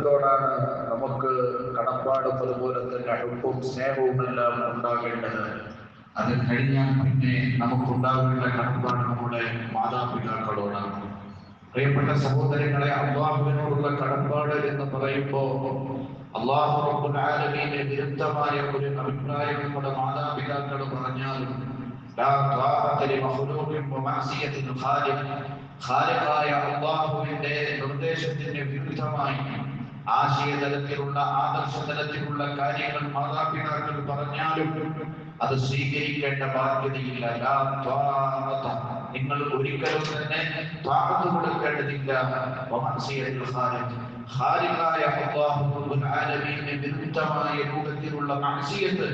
അവരോടാണ് നമുക്ക് കടപ്പാടും അതുപോലെ തന്നെ അടുപ്പും സ്നേഹവും എല്ലാം ഉണ്ടാകേണ്ടത്? അത് കഴിഞ്ഞാൽ പിന്നെ നമുക്കുണ്ടാകേണ്ട കടപ്പാട് നമ്മുടെ മാതാപിതാക്കളോടാണ്. പ്രിയപ്പെട്ട സഹോദരങ്ങളെ അള്ളാഹുവിനോടുള്ള കടപ്പാട് എന്ന് പറയുമ്പോൾ അള്ളാഹു റബ്ബുൽ ആലമീന്റെ വിരുദ്ധമായ ഒരു അഭിപ്രായം നമ്മുടെ മാതാപിതാക്കൾ പറഞ്ഞാലും ഖാലിഖായ അള്ളാഹുവിന്റെ നിർദ്ദേശത്തിന് വിരുദ്ധമായി ആശയ തലത്തിലുള്ള ആദർശ തലത്തിലുള്ള കാര്യങ്ങൾ മാതാപിതാക്കൾ പറഞ്ഞാലും അത് സ്വീകരിക്കേണ്ട ബാധ്യതയില്ല. നിങ്ങൾ ഒരിക്കലും തന്നെ ത്വാഅത്ത് കൊടുക്കേണ്ടതില്ല. ആലമീന് വിരുദ്ധമായ രൂപത്തിലുള്ള മഅസിയത്ത്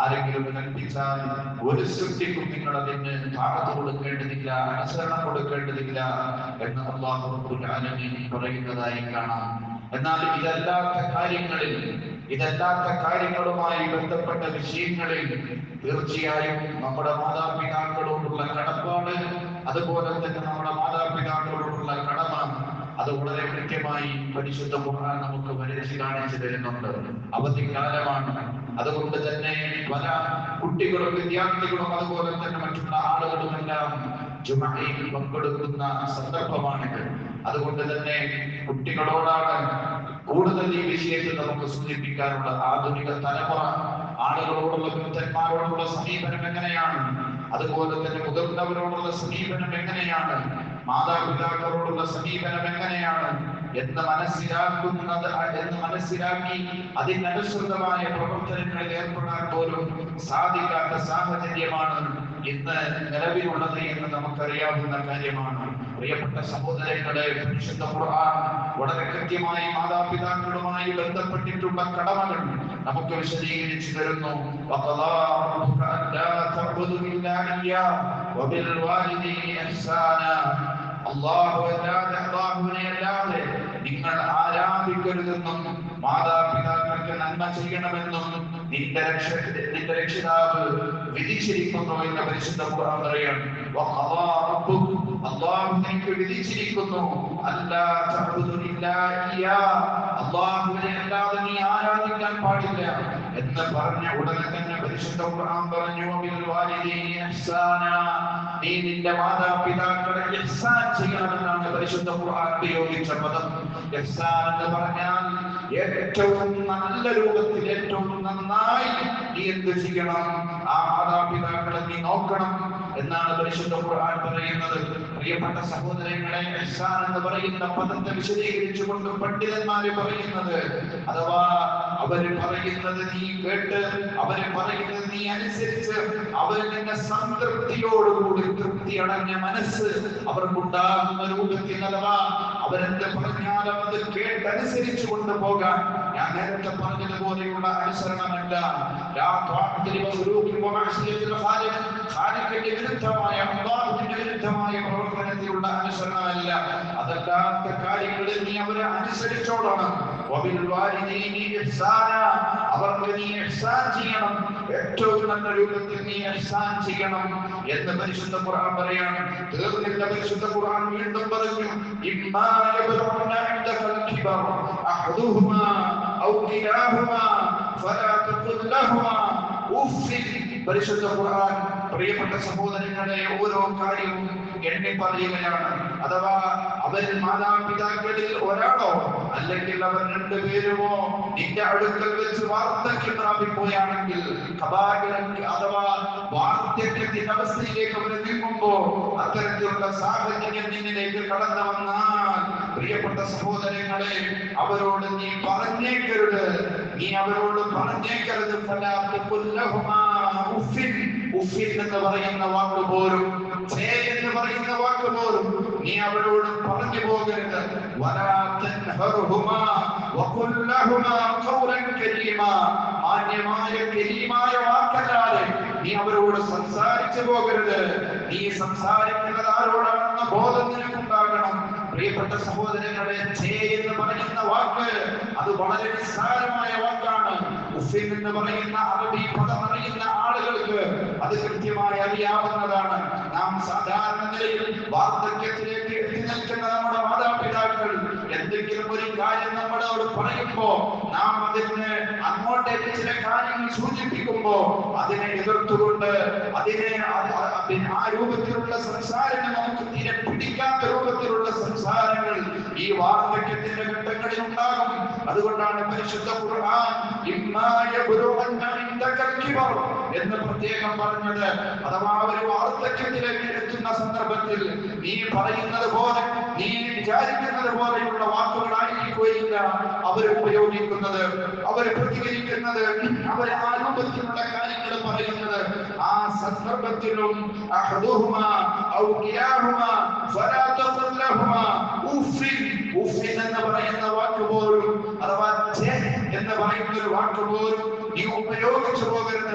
ആരെങ്കിലും കൽപ്പിച്ചാൽ ഒരു സൃഷ്ടിക്കും നിങ്ങൾ അതിന് താഴത്ത് കൊടുക്കേണ്ടതില്ല അനുസരണം കൊടുക്കേണ്ടതില്ല എന്ന് അള്ളാഹു പറയുന്നതായി കാണാം. എന്നാൽ ഇതല്ലാത്ത കാര്യങ്ങളിൽ ഇതല്ലാത്ത കാര്യങ്ങളുമായി ബന്ധപ്പെട്ട വിഷയങ്ങളിൽ തീർച്ചയായും നമ്മുടെ മാതാപിതാക്കളോടുള്ള കടപ്പാട് അതുപോലെ തന്നെ നമ്മുടെ മാതാപിതാക്കളോടുള്ള കടമ അത് വളരെ കൃത്യമായി പരിശുദ്ധ ഖുർആൻ നമുക്ക് വരച്ച് കാണിച്ചു തരുന്നുണ്ട്. അവധിക്കാലമാണ്. അതുകൊണ്ട് തന്നെ പല കുട്ടികളും വിദ്യാർത്ഥികളും അതുപോലെ തന്നെ മറ്റുള്ള ആളുകളുമെല്ലാം ജുമയിൽ പങ്കെടുക്കുന്ന സന്ദർഭമാണിത്. അതുകൊണ്ട് തന്നെ കുട്ടികളോടാണ് കൂടുതൽ ഈ വിഷയത്തിൽ നമുക്ക് സൂചിപ്പിക്കാനുള്ള ആധുനിക തലമുറ. ആളുകളോടുള്ള വൃദ്ധന്മാരോടുള്ള സമീപനം എങ്ങനെയാണ്? അതുപോലെ തന്നെ മുതിർന്നവരോടുള്ള സമീപനം എങ്ങനെയാണ്? മാതാപിതാക്കളോടുള്ള സമീപനം എങ്ങനെയാണ്? എന്ന് മനസ്സിലാക്കുന്നത് എന്ന് മനസ്സിലാക്കി അതിനനുസൃതമായ പ്രവർത്തനങ്ങളിൽ ഏർപ്പെടാൻ പോലും സാധിക്കാത്ത സാഹചര്യമാണ് ഇന്ന് നിലവിലുള്ളത് എന്ന് നമുക്കറിയാവുന്ന കാര്യമാണ്. പ്രിയപ്പെട്ട സഹോദരങ്ങളെ പരിശുദ്ധ ഖുർആൻ വളരെ കൃത്യമായി മാതാപിതാക്കളുമായി ബന്ധപ്പെട്ടിട്ടുള്ള കടമകൾ നമുക്ക് വിശദീകരിച്ചു തരുന്നു. നിങ്ങൾ ആരാധിക്കരുതെന്നും മാതാപിതാക്കൾക്ക് നന്മ ചെയ്യണമെന്നും നിന്റെ രക്ഷ നിന്റെ രക്ഷിതാവ് വിധിച്ചിരിക്കുന്നു എന്ന് പരിശുദ്ധ ഖുർആൻ പറയാണ് വഖദാ റബ്ബുക അള്ളാഹു നിനക്ക് വിധിച്ചിരിക്കുന്നു. അല്ലാതെ നീ ആരാധിക്കാൻ പാടില്ല. എന്ന് പറഞ്ഞ ഉടനെ തന്നെ പരിശുദ്ധ ഖുർആൻ പറഞ്ഞു ബിൽ വാലിദൈനി ഇഹ്സാന. നീ നിന്റെ മാതാപിതാക്കളെ ഇഹ്സാൻ ചെയ്യണമെന്നാണ് പരിശുദ്ധ ഖുർആൻ ഉപയോഗിച്ച പദം. ഇഹ്സാൻ എന്ന് പറഞ്ഞാൽ ഏറ്റവും നല്ല രൂപത്തിൽ ഏറ്റവും നന്നായി നീ എന്ത് ചെയ്യണം? ആ മാതാപിതാക്കളെ നീ നോക്കണം എന്നാണ് പരിശുദ്ധ ഖുർആൻ പറയുന്നത്. പ്രിയപ്പെട്ട സഹോദരങ്ങളെ എന്ന് പറയുന്ന പദത്തെ വിശദീകരിച്ചുകൊണ്ട് പണ്ഡിതന്മാര് പറയുന്നത് അഥവാ അവർ പറയുന്നത് നീ കേട്ട് അവർ പറയുന്നത് നീ അനുസരിച്ച് അവർ നിന്നെ സംതൃപ്തിയോടുകൂടി തൃപ്തി അടഞ്ഞ മനസ്സ് അവർക്കുണ്ടാകുന്ന രൂപത്തിൽ അഥവാ അവരെന്ത് പറഞ്ഞാലും അത് കേട്ടനുസരിച്ചു കൊണ്ടുപോകാൻ ഞാൻ നേരത്തെ പറഞ്ഞതുപോലെയുള്ള അനുസരണമല്ല. വിരുദ്ധമായ അല്ലാഹുവിന്റെ വിരുദ്ധമായ പ്രവർത്തനത്തിലുള്ള അനുസരണമല്ല. അതല്ലാത്ത കാര്യങ്ങളിൽ നീ അവരെ അനുസരിച്ചോളണം. അവർക്ക് നീ ഇഹ്സാൻ ചെയ്യണം. ഏറ്റവും നല്ല രൂപത്തിൽ നീ ഇഹ്സാൻ ചെയ്യണം എന്ന് പരിശുദ്ധ ഖുർആൻ പറയാണ്. തീർന്നില്ല പരിശുദ്ധ ഖുർആൻ വീണ്ടും പറഞ്ഞു. ഇമ്മാ യബ്ലുഗന ഇൻദകൽ കിബർ അഹദുഹുമാ ഔ കിലാഹുമാ ഫലാ തഖുൽ ലഹുമാ പരിശുദ്ധ ഖുർആൻ പ്രിയപ്പെട്ട സഹോദരങ്ങളെ ഓരോ കാര്യവും എണ്ണി പറയുകയാണ് അഥവാ അവൻ മാതാപിതാക്കളിൽ ഒരാളോ അല്ലെങ്കിൽ അവർ രണ്ടുപേരുമോ നിന്റെ അടുക്കൽ വെച്ച് വാർദ്ധക്യം പ്രാപിക്കുകയാണെങ്കിൽ അഥവാ വാർദ്ധക്യത്തിന്റെ അവസ്ഥയിലേക്ക് അവർ നീങ്ങുമ്പോ അത്തരത്തിലുള്ള സാഹചര്യം നിന്നിലേക്ക് കടന്നു വന്നാൽ പ്രിയപ്പെട്ട സഹോദരങ്ങളെ അവരോട് നീ പറഞ്ഞേക്കരുത്. നീ അവരോട് പറഞ്ഞേക്കരുത്. ഉഫിൻ. ഉഫിൻ എന്ന് പറയുന്ന വാക്ക് പോലും ഛേ എന്ന് പറയുന്ന വാക്ക് പോലും നീ അവരോട് പറഞ്ഞു പോകരുത്. മാന്യമായ കരീമായ വാക്കല്ലാതെ നീ അവരോട് സംസാരിച്ചു പോകരുത്. നീ സംസാരിക്കുന്നത് ആരോടാണെന്ന ബോധം നിനക്കുണ്ടാകണം. പ്രിയപ്പെട്ട സഹോദരങ്ങളെ ചേ എന്ന് പറയുന്ന വാക്ക് അത് വളരെ നിസ്സാരമായ വാക്കാണ്. ഉഫിൻ എന്ന് പറയുന്ന അറബി പദം അറിയുന്ന അത് കൃത്യമായി അറിയാവുന്നതാണ്. നാം സാധാരണ നിലയിൽ വാർദ്ധക്യത്തിലേക്ക് എത്തി നിൽക്കുന്ന നമ്മുടെ മാതാപിതാക്കൾ എന്തെങ്കിലും ഒരു കാര്യം നമ്മളോട് പറയുമ്പോ നാം അതിന് അങ്ങോട്ടേക്ക് ചില കാര്യങ്ങൾ സൂചിപ്പിക്കുമ്പോ അതിനെ എതിർത്തുകൊണ്ട് അതിനെ ആ രൂപത്തിലുള്ള സംസാരങ്ങൾ നമുക്ക് തീരെ പിടിക്കാത്ത രൂപത്തിലുള്ള സംസാരങ്ങൾ ഈ വാർദ്ധക്യത്തിന്റെ ഘട്ടങ്ങളിൽ ഉണ്ടാകും. അതുകൊണ്ടാണ് പരിശുദ്ധ ഖുർആൻ എന്ന് പ്രത്യേകം പറഞ്ഞത്. അഥവാ ഒരു വാർദ്ധക്യത്തിലേക്ക് എത്തുന്ന സന്ദർഭത്തിൽ നീ പറയുന്നത് പോലെ നീ വിചാരിക്കുന്നത് പോലെയുള്ള വാക്കുകളായിരിക്കുകയില്ല അവർ ഉപയോഗിക്കുന്നത്. അവർ പ്രതികരിക്കുന്നത് അവർ ആ രൂപത്തിലുള്ള കാര്യങ്ങൾ പറയുന്നത് സന്ദർഭത്തിലും എന്ന് പറയുന്ന വാക്ക് പോലും അഥവാ എന്ന് പറയുന്ന ഒരു വാക്ക് പോലും നീ ഉപയോഗിച്ചു പോകരുത്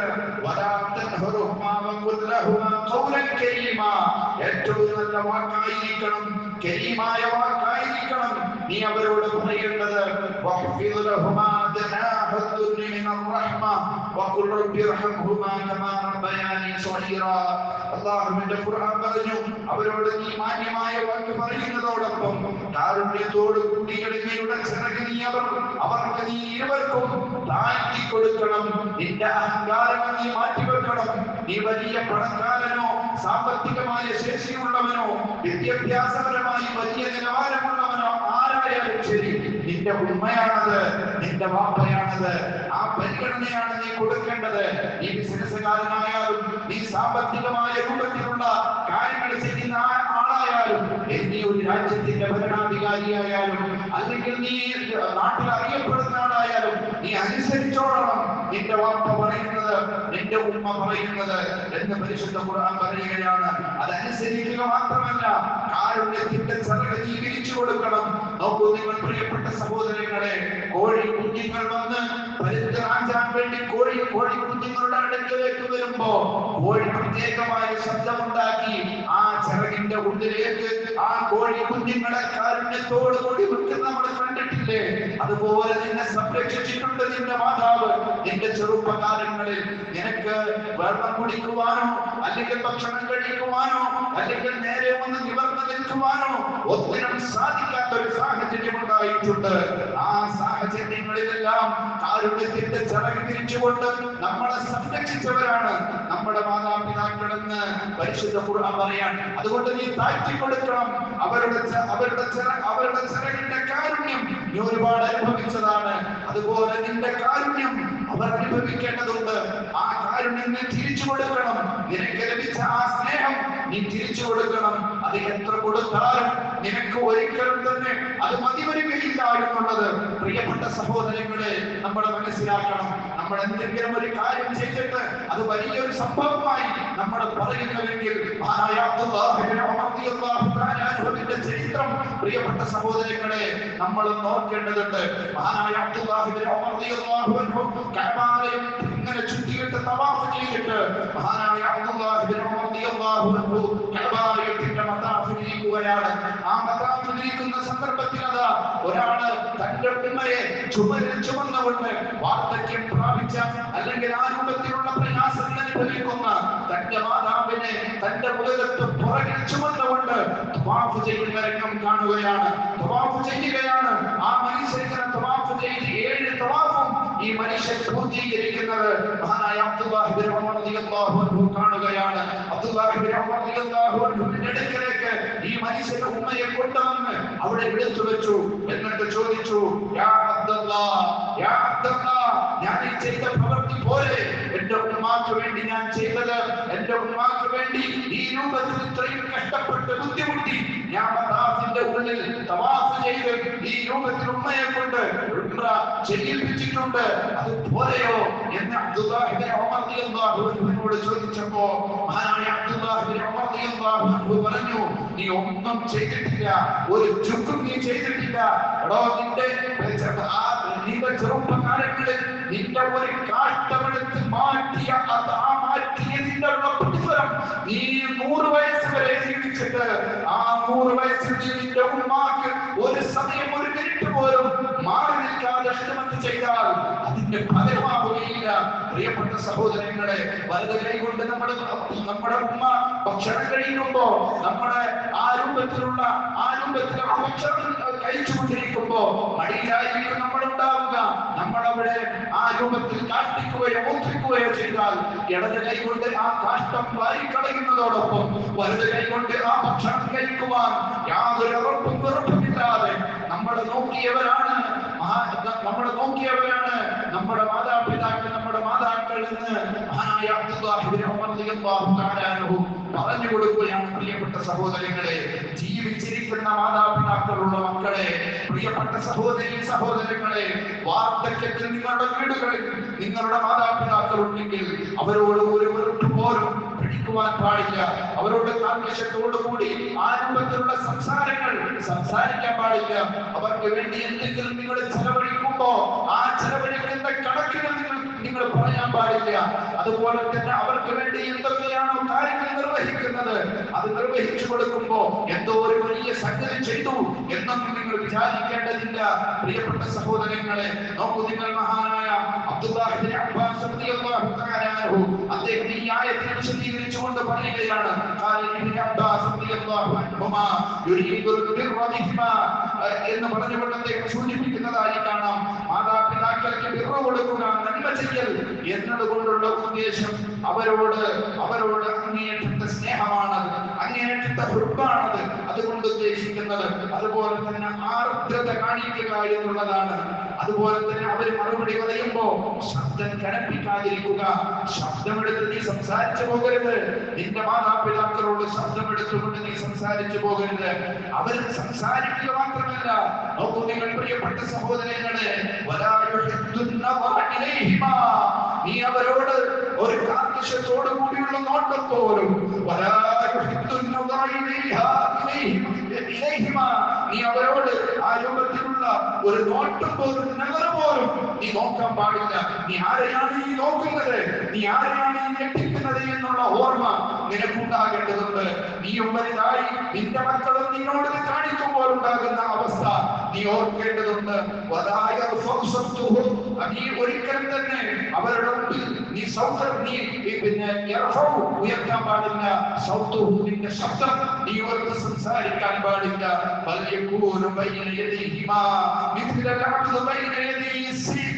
ഏറ്റവും നല്ല വാക്കായിരിക്കണം കരീമായ വാക്കായിരിക്കണം നീ അവരോട് പറയേണ്ടത് വഹ്ഫിദ് ലഹുമാ ജനാഹ الذل من الرحمة وقل رب ارحمهما كما ربياني صغيرا അള്ളാഹുവിന്റെ ഖുർആൻ പറഞ്ഞു അവരോട് നീ മാന്യമായ വാക്ക് പറയുന്നതോടൊപ്പം കാരുണ്യത്തോട് കൂടി എളിമയുടെ ചിറക് നീ അവർ അവർക്ക് നീ ഇരുവർക്കും താഴ്ത്തി കൊടുക്കണം നിന്റെ അഹങ്കാരങ്ങൾ നീ മാറ്റിവെക്കണം നീ വലിയ പണക്കാരനോ സാമ്പത്തികമായ ശേഷിയുള്ളവനോ വിദ്യാഭ്യാസപരമായി വലിയ നിലവാരമുള്ളവനോ ആരായാലും ശരി. നിന്റെ ഉമ്മയാണത് നിന്റെ വാപ്പയാണത് ആ പരിഗണനയാണ് നീ കൊടുക്കേണ്ടത്. നീ ബിസിനസ്സുകാരനായാലും നീ സാമ്പത്തികമായ രൂപത്തിലുള്ള കാര്യങ്ങൾ ചെയ്യുന്ന ആളായാലും നീ ഒരു രാജ്യത്തിന്റെ ഭരണാധികാരിയായാലും അല്ലെങ്കിൽ നീ നാട്ടിൽ അറിയപ്പെടുന്ന ആളായാലും നീ അനുസരിച്ചോളണം. നിന്റെ വാപ്പ പറയുന്നത് നിന്റെ ഉമ്മ പറയുന്നത് എന്ന് പരിശുദ്ധ ഖുർആൻ പറയുകയാണ്. അതനുസരിക്കുക മാത്രമല്ല കാരുണ്യത്തിന്റെ നീ വിരിച്ചു കൊടുക്കണം? അപ്പോൾ നിങ്ങൾ പ്രിയപ്പെട്ട സഹോദരങ്ങളെ കോഴി കുഞ്ഞുങ്ങൾ വന്ന് പരിത്രാഞ്ചാൻ വേണ്ടി കോഴി കോഴി കുഞ്ഞുങ്ങളുടെ അടുക്കലേക്ക് വരുമ്പോ കോഴി പ്രത്യേകമായ ശബ്ദമുണ്ടാക്കി ആ ചിറകിന്റെ ഉള്ളിലേക്ക് ആ കോഴി കുഞ്ഞുങ്ങളെ കാരുണ്യത്തോട് കൂടി വെക്കുന്ന നമ്മൾ കണ്ടിട്ടില്ലേ? അതുപോലെ നിന്നെ സംരക്ഷിച്ചിട്ടുണ്ട് നിന്റെ മാതാവ്. നിന്റെ ചെറുപ്പകാലങ്ങളിൽ നിനക്ക് വെള്ളം കുടിക്കുവാനോ അല്ലെങ്കിൽ ഭക്ഷണം കഴിക്കുവാനോ അല്ലെങ്കിൽ നേരെ ഒന്ന് നിവർന്നു നിൽക്കുവാനോ ഒന്നിനും സാധിക്കാത്ത ഒരു സാഹചര്യം ഉണ്ടായിട്ടുണ്ട്. ആ സാഹചര്യങ്ങളിലെല്ലാം കാരുണ്യത്തിന്റെ ചിറക് തിരിച്ചുകൊണ്ട് നമ്മളെ സംരക്ഷിച്ചവരാണ്. നമ്മുടെ പരിശുദ്ധ ഖുർആൻ പറയാൻ. അതുകൊണ്ട് നീ താഴ്ത്തി കൊടുക്കണം അവരുടെ അവരുടെ അവരുടെ ചിറകിന്റെ കാരുണ്യം നീ ഒരുപാട് അനുഭവിച്ചതാണ്. അതുപോലെ നിന്റെ കാരുണ്യം അവർ അനുഭവിക്കേണ്ടതുണ്ട്. ആ കാരുണ്യം നീ തിരിച്ചു കൊടുക്കണം. നിനക്ക് ലഭിച്ച ആ സ്നേഹം നീ തിരിച്ചു കൊടുക്കണം. അത് എത്ര കൊടുത്താലും നിനക്ക് ഒരിക്കലും തന്നെ അത് മതി വരികയില്ല എന്നുള്ളത് പ്രിയപ്പെട്ട സഹോദരങ്ങളെ നമ്മൾ മനസ്സിലാക്കണം. നമ്മൾ എന്തെങ്കിലും ഒരു കാര്യം ചെയ്തിട്ട് അത് വലിയൊരു സംഭവമായി നമ്മൾ പറയുന്നുവെങ്കിൽ ചരിത്രം പ്രിയപ്പെട്ട സഹോദരങ്ങളെ നമ്മൾ നോക്കേണ്ടതുണ്ട്. ഇങ്ങനെ ചുറ്റിയിട്ട് തവാഫ് ചെയ്തിട്ട് മഹാനായ അബ്ദുല്ലാഹി മതാഫ് ആ മതാഫിലിരിക്കുന്ന സന്ദർഭത്തിൽ അതാ ഒരാൾ ഉമ്മയെ ചുമരിൽ ചുമന്നുകൊണ്ട് വാർദ്ധക്യം പ്രാപിച്ച അല്ലെങ്കിൽ ആ രൂപത്തിലുള്ള പ്രയാസങ്ങൾ അനുഭവിക്കുന്ന തന്റെ മാതാവിനെ തന്റെ മുതലത്ത് പുറകിൽ ചുമന്നുകൊണ്ട് തവാഫ് ചെയ്യുന്ന രംഗം കാണുകയാണ്. തവാഫ് ചെയ്യുകയാണ്. ആ മനുഷ്യൻ ഇങ്ങനെ തവാഫ് ചെയ്ത് ഏഴ് തവാഫും ഈ മനുഷ്യൻ പൂർത്തീകരിക്കുന്നത് മഹാനായ അബ്ദുല്ലാഹി ഇബ്നു അൻഹു കാണുകയാണ്. അബ്ദുല്ലാഹി ഇബ്നു ഉമർ റളിയല്ലാഹു അടുക്കലേക്ക് ഈ മനുഷ്യന്റെ ഉമ്മയെ കൊണ്ടുവന്ന് അവിടെ എടുത്തു വെച്ചു എന്നിട്ട് ബുദ്ധിമുട്ടി ഞാൻ ഉള്ളിൽ തവാഫ് ചെയ്ത് ഈ രൂപത്തിൽ ഉമ്മയെ കൊണ്ട് ചെയ്യിപ്പിച്ചിട്ടുണ്ട് അത് പോലെയോ എന്ന് അബ്ദുല്ലാഹിബിൻ ഉമർ റളിയല്ലാഹു ചോദിച്ചപ്പോ മഹാനായ അബ്ദുല്ലാഹിബിൻ ഉമർ റളിയല്ലാഹു പറഞ്ഞു നീ ഒന്നും ചെയ്തിട്ടില്ല. ഒരു ചുക്കും നീ ചെയ്തിട്ടില്ല. എടോ നിന്റെ ആ നിന്റെ ചെറുപ്പകാലങ്ങളിൽ നിന്റെ ഒരു കാഴ്ചവെടുത്ത് മാറ്റിയ ആ മാറ്റിയതിന്റെ ഉള്ള നീ നൂറ് വയസ്സ് വരെ ജീവിച്ചിട്ട് ആ നൂറ് വയസ്സിൽ ജീവിച്ച ഉമ്മാക്ക് ഒരു സമയം ഒരു മിനിറ്റ് പോലും മാറി നിൽക്കാതെ ഹിദമത്ത് ചെയ്താൽ അതിന്റെ ഫലമാവുകയില്ല. പ്രിയപ്പെട്ട സഹോദരങ്ങളെ വലത് കൈ കൊണ്ട് നമ്മുടെ നമ്മുടെ ഉമ്മ ഭക്ഷണം കഴിക്കുമ്പോ നമ്മുടെ ആ രൂപത്തിലുള്ള ആ രൂപത്തിലുള്ള ഭക്ഷണം കഴിച്ചുകൊണ്ടിരിക്കുമ്പോ മടിയിലായിരിക്കും നമ്മൾ ഉണ്ടാവുക. നമ്മളവിടെ ആ രൂപത്തിൽ കാഷ്ടിക്കുകയോ മൂത്രിക്കുകയോ ചെയ്താൽ ഇടത് കൈ ആ കാഷ്ടം വാരിക്കളയുന്നതോടൊപ്പം വലത് കൈ കൊണ്ട് ആ ഭക്ഷണം കഴിക്കുവാൻ യാതൊരു ഉറപ്പും വെറുപ്പുമില്ലാതെ നമ്മളെ നോക്കിയവരാണ്. നമ്മളെ നോക്കിയവരാണ്. നമ്മുടെ മാതാപിതാക്കൾ നമ്മുടെ മാതാക്കൾ എന്ന് മഹാനായ അബ്ദുല്ലാഹി ഇബ്നു ഉമർ റളിയല്ലാഹു തആല അൻഹു പറഞ്ഞു കൊടുക്കുകയാണ് പ്രിയപ്പെട്ട സഹോദരങ്ങളെ. ജീവിച്ചിരിക്കുന്ന മാതാപിതാക്കളുള്ള മക്കളെ പ്രിയപ്പെട്ട സഹോദരി സഹോദരങ്ങളെ വാർദ്ധക്യത്തിൽ നിങ്ങളുടെ വീടുകളിൽ നിങ്ങളുടെ മാതാപിതാക്കൾ ഉണ്ടെങ്കിൽ അവരോട് ഒരു വെറുപ്പ് പോലും പിടിക്കുവാൻ പാടില്ല. അവരോട് കാർക്കശത്തോടുകൂടി കൂടി രൂപത്തിലുള്ള സംസാരങ്ങൾ സംസാരിക്കാൻ പാടില്ല. അവർക്ക് വേണ്ടി എന്തെങ്കിലും നിങ്ങൾ ചെലവഴിക്കുമ്പോ ആ ചെലവഴിക്കുന്ന കണക്കിന് നിങ്ങൾ നിങ്ങൾ പറയാൻ പാടില്ല. അതുപോലെ തന്നെ അവർക്ക് വേണ്ടി എന്തൊക്കെയാണോ കാര്യങ്ങൾ നിർവഹിക്കുന്നത് അത് നിർവഹിച്ചു കൊടുക്കുമ്പോ എന്തോ ഒരു വലിയ സംഗതി ചെയ്തു എന്നൊന്നും നിങ്ങൾ വിചാരിക്കേണ്ടതില്ല. പ്രിയപ്പെട്ട സഹോദരങ്ങളെ നോക്കൂ നിങ്ങൾ മഹാനായ അബ്ദുല്ലാഹിബ്നു അബ്ബാസ് റളിയല്ലാഹു തആല അബ്ബാസ് റളിയല്ലാഹു എന്ന് പറഞ്ഞുകൊണ്ട് അദ്ദേഹം സൂചിപ്പിക്കുന്നതായി കാണാം. മാതാപിതാക്കൾക്ക് ബിർറ കൊടുക്കുക ചെയ്യൽ എന്നതുകൊണ്ടുള്ള ഉദ്ദേശം അവരോട് അവരോട് അങ്ങേയറ്റത്തെ സ്നേഹമാണ് അങ്ങേയറ്റത്തെ ഹൃബാണത് അതുകൊണ്ട് ഉദ്ദേശിക്കുന്നത് അതുപോലെ തന്നെ ആർദ്രത കാണിക്കുക എന്നുള്ളതാണ്. അതുപോലെ തന്നെ അവർ മറുപടി പറയുമ്പോ ശബ്ദം കനപ്പിക്കാതിരിക്കുക. ശബ്ദമെടുത്ത് നീ സംസാരിച്ചു പോകരുത്. നിന്റെ മാതാപിതാക്കളോട് ശബ്ദമെടുത്തുകൊണ്ട് നീ സംസാരിച്ചു പോകരുത്. അവർ സംസാരിക്കുക മാത്രമല്ല. നോക്കൂ നിങ്ങൾ പ്രിയപ്പെട്ട സഹോദരങ്ങളെ വലാ യുഹിദ്ദുന്ന ഇലൈഹിമാ. നീ അവരോട് ഒരു കാർക്കശത്തോടു കൂടിയുള്ള നോട്ടം പോലും വലാ യുഹിദ്ദുന്ന ഇലൈഹാ ഇലൈഹിമ- ഇലൈഹിമാ. നീ അവരോട് ആ രൂപത്തിലുള്ള ഒരു നോട്ടം പോലും നഗര പോലും നീ നോക്കാൻ പാടില്ല. നീ ആരെയാണ് ഈ നോക്കുന്നത്? നീ ആരെയാണ് ഈ ഞെട്ടിക്കുന്നത് എന്നുള്ള ഓർമ്മ നിനക്കുണ്ടാകേണ്ടതുണ്ട്. നീയും വലുതായി നിന്റെ മക്കളും നിന്നോട് കാണിക്കുമ്പോൾ ഉണ്ടാകുന്ന അവസ്ഥ നീ ഓർക്കേണ്ടതുണ്ട്. വലായ. നീ ഒരിക്കലും തന്നെ അവരുടെ മുമ്പിൽ നീ സൗത്ത് നീ പിന്നെ ഉയർത്താൻ പാടില്ല. നിന്റെ ശബ്ദം നീ ഓർത്ത് സംസാരിക്കാൻ പാടില്ല. ബൽ യകൂനു ബൈന യദൈഹിമാ മിഥ്ല العبد بين يديه السيف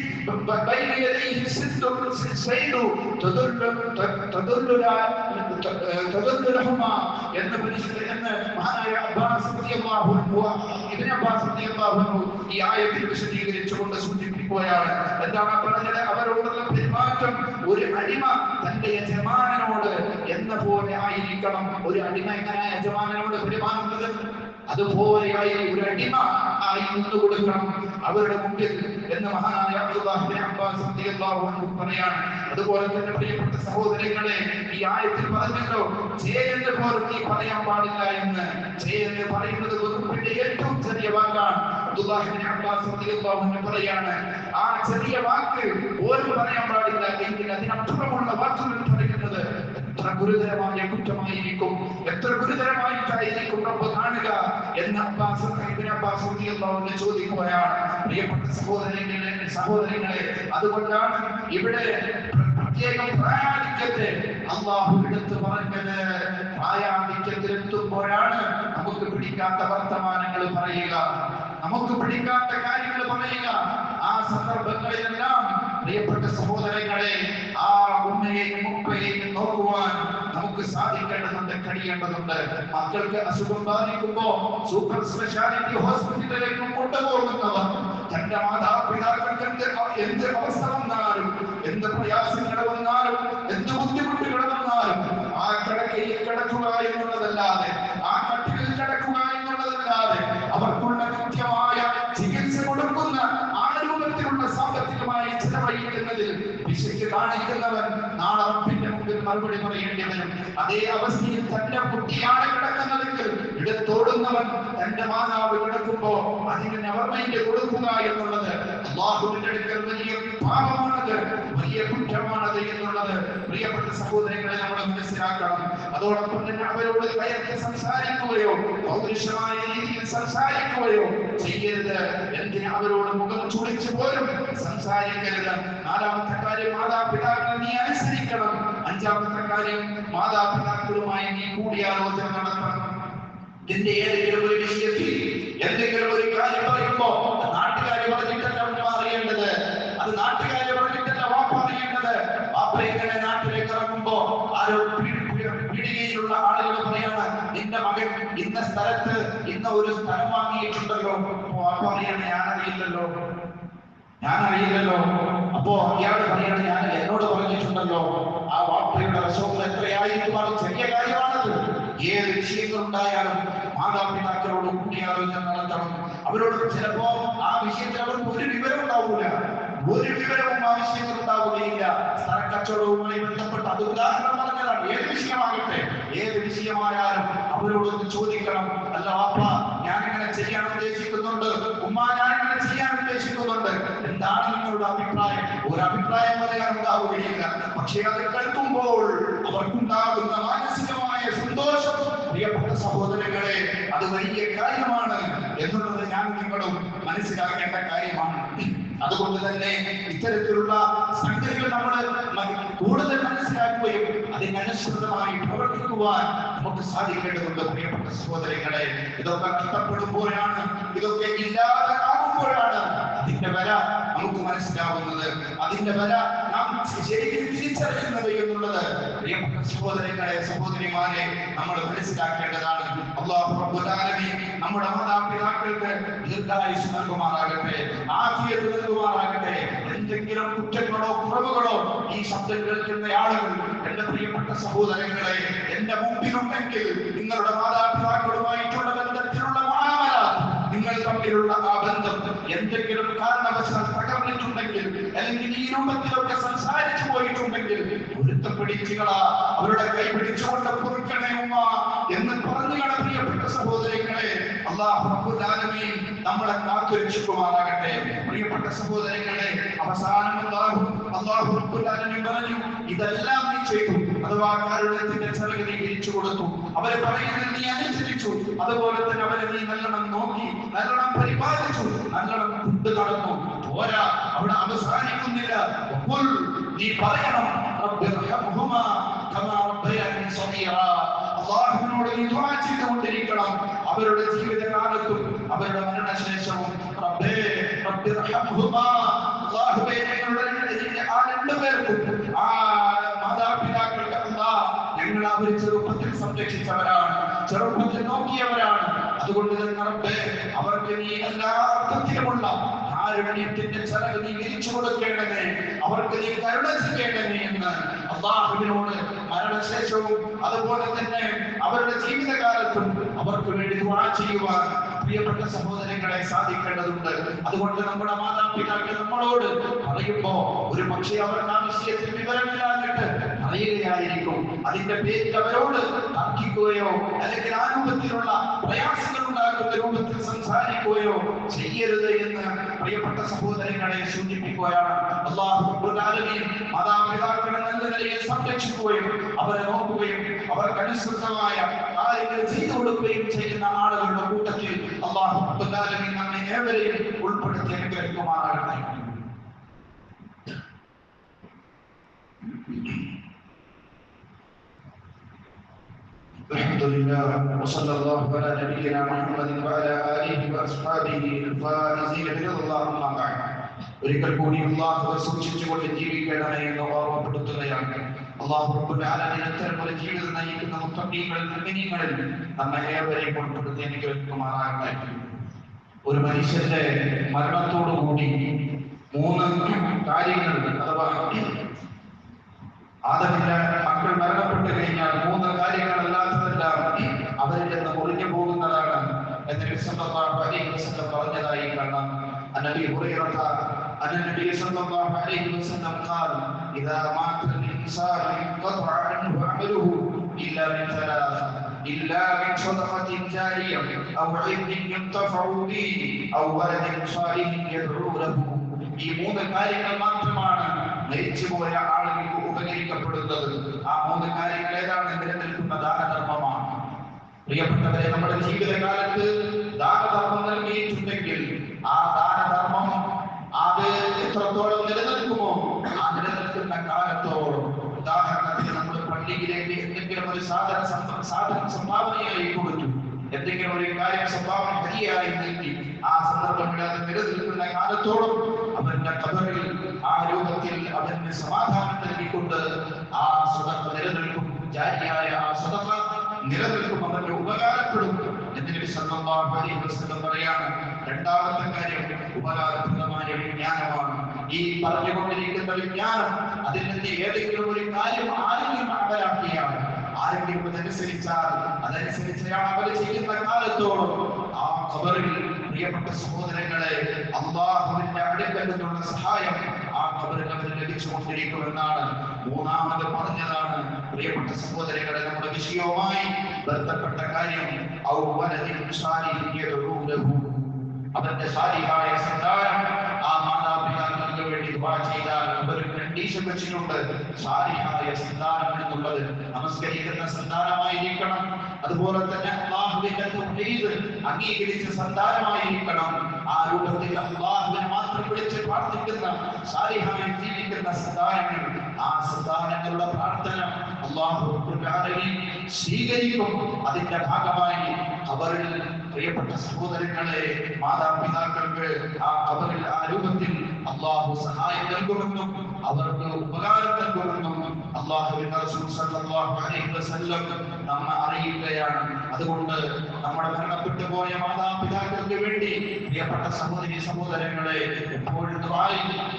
بين يديه ست سيد تدل تدل تدل لهما എന്ന് പരിശുദ്ധ- എന്ന് മഹാനായ അബ്ബാസ് റളിയല്ലാഹു അൻഹു ഇബ്നു അബ്ബാസ് റളിയല്ലാഹു അൻഹു ഈ ആയത്തിൽ വിശദീകരിച്ചുകൊണ്ട് സൂചിപ്പിക്കുകയാണ് എന്താണ് പറഞ്ഞത് അവരോടുള്ള പെരുമാറ്റം ഒരു അടിമ തന്റെ യജമാനനോട് എന്ന പോലെ ആയിരിക്കണം ഒരു അടിമ എങ്ങനെ യജമാനനോട് പെരുമാറുന്നത് അതുപോലെയായി ഒരു അടിമ ആയി നിന്നു കൊടുക്കണം അവരുടെ മുമ്പിൽ എന്ന് മഹാനായ അബ്ദുല്ലാഹി ഇബ്നു അബ്ബാസ് റളിയല്ലാഹു അൻഹു പറയാണ്. അതുപോലെ തന്നെ പ്രിയപ്പെട്ട സഹോദരങ്ങളെ ഈ ആയത്തിൽ പറഞ്ഞല്ലോ ചേരുന്ന പോലും നീ പറയാൻ പാടില്ല എന്ന്. ചേരുന്ന പറയുന്നത് വെറുപ്പിന്റെ ഏറ്റവും ചെറിയ വാക്കാണ്. അബ്ദുല്ലാഹി ഇബ്നു അബ്ബാസ് റളിയല്ലാഹു അൻഹു പറയാണ് ആ ചെറിയ വാക്ക് പോലും പറയാൻ പാടില്ല. എങ്കിൽ അതിനപ്പുറമുള്ള വാക്കുകൾ പറയുന്നത് എത്ര ഗുരുതരമായ കുറ്റമായിരിക്കും? എത്ര ഗുരുതരമായിട്ടായിരിക്കും റബ്ബ് കാണുക? എന്ന് അബ്ബാസ് ചോദിക്കുകയാണ്. പ്രിയപ്പെട്ട സഹോദരങ്ങളെ സഹോദരങ്ങളെ അതുകൊണ്ടാണ് ഇവിടെ പ്രത്യേകം നമുക്ക് പിടിക്കാത്ത വർത്തമാനങ്ങൾ പറയുക. നമുക്ക് പിടിക്കാത്ത കാര്യങ്ങൾ പറയുക. ആ സന്ദർഭങ്ങളിലെല്ലാം പ്രിയപ്പെട്ട സഹോദരങ്ങളെ സാധിക്കേണ്ടതുണ്ട് കഴിയേണ്ടതുണ്ട്. മക്കൾക്ക് അസുഖം ബാധിക്കുമ്പോ സൂപ്പർ സ്പെഷ്യാലിറ്റി ഹോസ്പിറ്റലിലേക്ക് കൊണ്ടുപോകുന്നവർ തന്റെ മാതാപിതാക്കൾക്ക് എന്ത് എന്ത് അവസ്ഥ വന്നാലും എന്ത് പ്രയാസങ്ങൾ വന്നാലും എന്ത് ബുദ്ധിമുട്ടുകൾ വന്നാലും ആ കിടക്കയിൽ കിടക്കുക എന്നുള്ളതല്ലാതെ ആ കട്ടിലിൽ കിടക്കുക എന്നുള്ളതല്ലാതെ അവർക്കുള്ള കൃത്യമായ ചികിത്സ കൊടുക്കുന്ന ആ രൂപത്തിലുള്ള സാമ്പത്തികമായി ചിലവഴിക്കുന്നതിൽ വിശയ്ക്ക് കാണിക്കുന്നവൻ നാളെ മുമ്പിൽ മറുപടി വരും അതേ അവസ്ഥയിൽ തന്റെ കുട്ടിയാണ് കിടക്കുന്നതെങ്കിൽ എടുത്തോടുന്നവൻ തന്റെ മാതാവ് കിടക്കുമ്പോ അതിന് നവർമൈൻഡ് കൊടുക്കുക എന്നുള്ളത് അള്ളാഹുവിന്റെ അടുക്കൽ പാപമാണത് വലിയ കുറ്റമാണത് എന്നുള്ളത് പ്രിയപ്പെട്ട സഹോദരങ്ങളെ നമ്മൾ മനസ്സിലാക്കണം. അതോടൊപ്പം തന്നെ അവരോട് കയർത്ത് സംസാരിക്കുകയോ പൗരുഷമായ രീതിയിൽ സംസാരിക്കുകയോ ചെയ്യരുത്. എന്തിന് അവരോട് മുഖം ചുളിച്ചു പോലും സംസാരിക്കരുത്? നാലാമത്തെ കാര്യം മാതാപിതാക്കളെ നീ അനുസരിക്കണം. അഞ്ചാമത്തെ കാര്യം മാതാപിതാക്കളുമായി നീ കൂടിയാലോചന നടത്തണം. ഇതിന്റെ ഏതെങ്കിലും ഒരു വിഷയത്തിൽ എന്തെങ്കിലും ഒരു കാര്യം പറയുമ്പോ നാട്ടുകാർ പറഞ്ഞിട്ടല്ല സ്ഥലം വാങ്ങിയിട്ടുണ്ടല്ലോ അപ്പൊ വാപ്പ പറയാണ് ഞാൻ അറിയില്ലല്ലോ ഞാൻ അറിയില്ലല്ലോ അപ്പോ ഇയാൾ പറയണം ഞാൻ എന്നോട് പറഞ്ഞിട്ടുണ്ടല്ലോ ആ വാപ്പയുടെ വിഷമം എത്രയായിരിക്കും ചെറിയ കാര്യമാണത് ഏത് വിഷയങ്ങളുണ്ടായാലും മാതാപിതാക്കളോട് കൂടിയാലോചന നടത്തണം. അവരോട് ചിലപ്പോ ആ വിഷയത്തിൽ അവർക്ക് ഒരു വിവരം ഉണ്ടാവൂല ഒരു വിവരവും ആ വിഷയത്തിൽ ഉണ്ടാവുകയില്ല. സ്ഥലക്കച്ചവടവുമായി ബന്ധപ്പെട്ട് അത് ഉദാഹരണം പറഞ്ഞതാണ്. ഏത് വിഷയമാകട്ടെ ഏത് വിഷയമായാലും അവരോടൊന്ന് ചോദിക്കണം. അല്ല വാപ്പ ഞാൻ ഇങ്ങനെ ചെയ്യാൻ ഉദ്ദേശിക്കുന്നുണ്ട്. ഉമ്മ ഞാൻ ഇങ്ങനെ ചെയ്യാൻ ഉദ്ദേശിക്കുന്നുണ്ട്. എന്താണ് നിങ്ങളുടെ അഭിപ്രായം? ഒരു അഭിപ്രായം പറയാൻ ഉണ്ടാവുകയില്ല. പക്ഷേ അത് കേൾക്കുമ്പോൾ അവർക്കുണ്ടാകുന്ന മാനസികമായ സന്തോഷം പ്രിയപ്പെട്ട സഹോദരങ്ങളെ അത് വലിയ കാര്യമാണ് എന്നുള്ളത് ഞാൻ നിങ്ങളും മനസ്സിലാക്കേണ്ട കാര്യമാണ്. അതുകൊണ്ട് തന്നെ ഇത്തരത്തിലുള്ള സംഗതികൾ നമ്മൾ കൂടുതൽ മനസ്സിലാക്കുകയും അതിനനുസൃതമായി പ്രവർത്തിക്കുവാൻ നമുക്ക് സാധിക്കേണ്ടതുണ്ട് പ്രിയപ്പെട്ട സഹോദരങ്ങളെ. ഇതൊക്കെ നഷ്ടപ്പെടുമ്പോഴാണ് ഇതൊക്കെ ഇല്ലാതെ ആകുമ്പോഴാണ് അതിന്റെ വില നമുക്ക് മനസ്സിലാവുന്നത്. അതിന്റെ വില ശരിക്കും തിരിച്ചറിയുന്നത് എന്നുള്ളത് പ്രിയപ്പെട്ട സഹോദരങ്ങളെ സഹോദരിമാരെ നമ്മൾ മനസ്സിലാക്കേണ്ടതാണ്. അള്ളാഹു നമ്മുടെ മാതാപിതാക്കൾക്ക് ദീർഘായുസ് നൽകുമാറാകട്ടെ ആഫിയത്ത് നൽകുമാറാകട്ടെ. എന്തെങ്കിലും കുറ്റങ്ങളോ കുറവുകളോ ഈ ശബ്ദം കേൾക്കുന്ന ആളുകൾ എന്റെ പ്രിയപ്പെട്ട സഹോദരങ്ങളെ എന്റെ മുമ്പിലുണ്ടെങ്കിൽ നിങ്ങളുടെ മാതാപിതാക്കളുമായിട്ടുള്ള ബന്ധത്തിലുള്ള മാമല നിങ്ങൾ തമ്മിലുള്ള ആ ബന്ധം. എന്തെങ്കിലും കാരണവശാൽ അല്ലെങ്കിൽ ഈ രൂപത്തിലൊക്കെ സംസാരിച്ചു പോയിട്ടുണ്ടെങ്കിൽ പൊരുത്തപ്പെടിച്ചുകളാ അവരുടെ കൈ പിടിച്ചുകൊണ്ട് പൊറുക്കണേ ഉമ്മ എന്ന് പറഞ്ഞു പ്രിയപ്പെട്ട സഹോദരങ്ങളെ അള്ളാഹു നമ്മളെ കാത്തുരക്ഷിക്കുമാറാകട്ടെ. പ്രിയപ്പെട്ട സഹോദരങ്ങളെ അവസാനം അള്ളാഹു അള്ളാഹു പറഞ്ഞു ഇതെല്ലാം നീ ചെയ്തു. അഥവാ കാരുണ്യത്തിന്റെ ചിറക് നീ വിരിച്ചു കൊടുത്തു. അവരെ പറയുന്നത് നീ അനുസരിച്ചു. അതുപോലെ തന്നെ അവരെ നീ നല്ലോണം നോക്കി നല്ലോണം പരിപാലിച്ചു നല്ലോണം കൊണ്ടു നടന്നു പോരാ അവിടെ അവസാനിക്കുന്നില്ല ഖുൽ നീ പറയണം അള്ളാഹുവിനോട് നീ ദുആ ചെയ്തുകൊണ്ടിരിക്കണം. അവരുടെ ജീവിതകാലത്തും അവരുടെ മരണശേഷവും. റബ്ബേ അള്ളാഹുവേ ഞങ്ങളുടെ രണ്ട് പേർക്കും ആ മാതാപിതാക്കളുടെ അല്ലാ ഞങ്ങൾ അവർ ചെറുപ്പത്തിൽ സംരക്ഷിച്ചവരാണ്. ചെറുപ്പത്തിൽ നോക്കിയവരാണ്. അതുകൊണ്ട് തന്നെ റബ്ബേ അവർക്ക് നീ എല്ലാ കാരുണ്യത്തിന്റെ ചെലവ് നീ വിരിച്ചു കൊടുക്കേണ്ടതേ അവർക്ക് നീ കരുണ ചെയ്യേണ്ടതേ എന്ന് അള്ളാഹുവിനോട് മരണശേഷവും അതുപോലെ തന്നെ അവരുടെ ജീവിതകാലത്തും അവർക്ക് വേണ്ടി ദുആ ചെയ്യുവാൻ പ്രിയപ്പെട്ട സഹോദരങ്ങളെ സാധിക്കേണ്ടതുണ്ട്. അതുകൊണ്ട് നമ്മുടെ മാതാപിതാക്കൾ നമ്മളോട് പറയുമ്പോ ഒരു പക്ഷേ അവർക്ക് ആ വിഷയത്തിൽ വിവരമില്ലാഞ്ഞിട്ട് പറയുകയായിരിക്കും അതിന്റെ പേരിൽ അവരോട് തർക്കിക്കുകയോ അല്ലെങ്കിൽ ആ രൂപത്തിലുള്ള പ്രയാസങ്ങൾ ഉണ്ടാക്കുന്ന രൂപത്തിൽ സംസാരിക്കുകയോ ചെയ്യരുത് എന്ന് പ്രിയപ്പെട്ട സഹോദരങ്ങളെ സൂചിപ്പിക്കുകയാണ്. അള്ളാഹു റബ്ബുൽ ആലമീൻ മാതാപിതാക്കളെ നല്ല നിലയിൽ സംരക്ഷിക്കുകയും അവരെ നോക്കുകയും അവർക്ക് കാര്യങ്ങൾ ചെയ്തു കൊടുക്കുകയും ചെയ്യുന്ന ആളുകളുടെ കൂട്ടത്തിൽ അള്ളാഹു റബ്ബുൽ ആലമീൻ നമ്മെ ഏവരെയും ഉൾപ്പെടുത്തി അനുഗ്രഹിക്കുമാറാകട്ടെ الحمد لله وصلى الله على نبينا محمد وعلى اله واصحابه الفائزين برضا الله اما بعد ഒരിക്കൽ കൂടി അള്ളാഹുവെ സൂക്ഷിച്ചുകൊണ്ട് ജീവിക്കണമേ എന്ന് ഓർമ്മപ്പെടുത്തുകയാണ് അള്ളാഹു റബ്ബുൽ ആലമീൻ അത്തരം ഒരു ജീവിതം നയിക്കുന്ന മുത്തഖീങ്ങളിൽ മുഅ്മിനീങ്ങളിൽ നമ്മെ ഏവരെയും ഉൾപ്പെടുത്തി അനുഗ്രഹിക്കുമാറാകട്ടെ ഒരു മനുഷ്യന്റെ മരണത്തോടുകൂടി മൂന്ന് കാര്യങ്ങൾ അഥവാ ആദമിന്റെ മക്കൾ മരണപ്പെട്ടു കഴിഞ്ഞാൽ മൂന്ന് കാര്യങ്ങളല്ലാത്തതെല്ലാം അവരിൽ നിന്ന് ഒളിഞ്ഞു പോകുന്നതാണ് എന്ന് നബി സല്ലല്ലാഹു അലൈഹി വസല്ലം പറഞ്ഞതായി കാണാം അന്നബി ഹുറൈറത أن النبي صلى الله عليه وسلم قال إذا مات الإنسان انقطع عنه عمله إلا من ثلاث إلا من صدقة جارية أو علم ينتفع به أو ولد صالح يدعو له ഈ മൂന്ന് കാര്യങ്ങൾ മാത്രമാണ് മരിച്ചുപോയ ആളുകൾക്ക് ഉപകരിക്കപ്പെടുന്നത് ആ മൂന്ന് കാര്യങ്ങൾ ഏതാണ്? നിലനിൽക്കുന്ന ദാനധർമ്മമാണ്. പ്രിയപ്പെട്ടവരെ നമ്മുടെ ജീവിതകാലത്ത് ദാനധർമ്മം നൽകിയിട്ടുണ്ടെങ്കിൽ ആ ദാനധർമ്മം അത് എത്രത്തോളം നിലനിൽക്കുമോ ആ നിലനിൽക്കുന്ന കാലത്തോളം ഉദാഹരണത്തിന് നമ്മൾ പള്ളിയിലേക്ക് എന്തെങ്കിലും ഒരു സാധന സാധന സംഭാവനയായി കൊടുത്തു. എന്തെങ്കിലും ഒരു കാര്യം സംഭാവന ഹരിയായി നൽകി ആ സന്ദർഭങ്ങളിൽ അത് നിലനിൽക്കുന്ന കാലത്തോളം അവന്റെ കബറിൽ അതിൽ നിന്ന് ഏതെങ്കിലും ഒരു കാര്യം ആരെങ്കിലും അമലാക്കിയാണ് ആരെങ്കിലും അതനുസരിച്ചാൽ അതനുസരിച്ചാണ് അവർ ചെയ്യുന്ന കാലത്തോളം ആ ഖബറിൽ പ്രിയപ്പെട്ട സഹോദരങ്ങളെ അള്ളാഹുവിന്റെ അടുക്കൽ നിന്നുള്ള സഹായം ആ ഖബറിൽ അവന് ലഭിച്ചുകൊണ്ടിരിക്കുമെന്നാണ് മൂന്നാമത് പറഞ്ഞതാണ് പ്രിയപ്പെട്ട സഹോദരങ്ങളെ. നമ്മുടെ വിഷയവുമായി ബന്ധപ്പെട്ട കാര്യം അവന്റെ സാലിഹായ സന്താനം ആ മാതാപിതാക്കൾക്ക് വേണ്ടി ദുആ കണ്ടീഷൻ വെച്ചിട്ടുണ്ട് സാലിഹായ സന്താനം എന്നുള്ളത് നമസ്കരിക്കുന്ന സന്താനമായിരിക്കണം അതുപോലെ തന്നെ അള്ളാഹുവിന്റെ തൗഹീദ് അംഗീകരിച്ച സന്താനമായിരിക്കണം ആ രൂപത്തിൽ അള്ളാഹുവിനെ മാത്രം വിളിച്ച് പ്രാർത്ഥിക്കുന്ന സാലിഹായി ജീവിക്കുന്ന സന്താനങ്ങൾ ആ സന്താനങ്ങളുടെ പ്രാർത്ഥന അള്ളാഹു സ്വീകരിക്കും. അതിന്റെ ഭാഗമായി അവരിൽ പ്രിയപ്പെട്ട സഹോദരങ്ങളെ മാതാപിതാക്കൾക്ക് ആ അവരിൽ ആ രൂപത്തിൽ അള്ളാഹു സഹായം നൽകുമെന്നും അവർക്ക് ഉപകാരം നൽകുമെന്നും അള്ളാഹുവിന്റെ റസൂൽ സല്ലല്ലാഹു അലൈഹി വസല്ലം നമ്മെ അറിയിക്കുകയാണ് അതുകൊണ്ട് നമ്മുടെ മരണപ്പെട്ടു പോയ മാതാപിതാക്കൾക്ക് വേണ്ടി പ്രിയപ്പെട്ട സഹോദരി സഹോദരങ്ങളെ എപ്പോഴും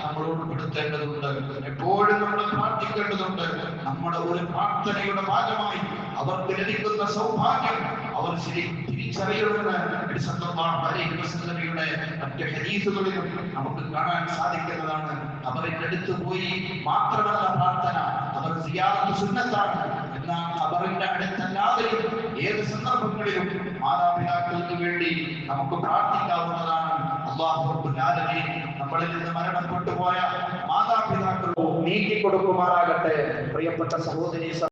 നമ്മൾ ഉൾപ്പെടുത്തേണ്ടതുണ്ട്. എപ്പോഴും നമ്മൾ പ്രാർത്ഥിക്കേണ്ടതുണ്ട്. നമ്മുടെ ഒരു പ്രാർത്ഥനയുടെ ഭാഗമായി അവർക്ക് ലഭിക്കുന്ന സൗഭാഗ്യം അവർ ശരി തിരിച്ചറിയണമെന്ന് നബി സല്ലല്ലാഹു അലൈഹി വസല്ലമയുടെ മറ്റ് ഹരീസുകളിലും നമുക്ക് കാണാൻ സാധിക്കുന്നതാണ്. അവരെ എടുത്തു പോയി മാത്രമല്ല പ്രാർത്ഥന. അവർ സിയാറത്ത് സുന്നത്താണ്. എന്നാൽ അവരുടെ അടുത്തല്ലാതെയും ഏത് സന്ദർഭങ്ങളിലും മാതാപിതാക്കൾക്ക് വേണ്ടി നമുക്ക് പ്രാർത്ഥിക്കാവുന്നതാണ്. അള്ളാഹു റബ്ബുൽ നമ്മളിൽ നിന്ന് മരണപ്പെട്ടു പോയ മാതാപിതാക്കൾ നീക്കി കൊടുക്കുമാറാകട്ടെ പ്രിയപ്പെട്ട സഹോദരി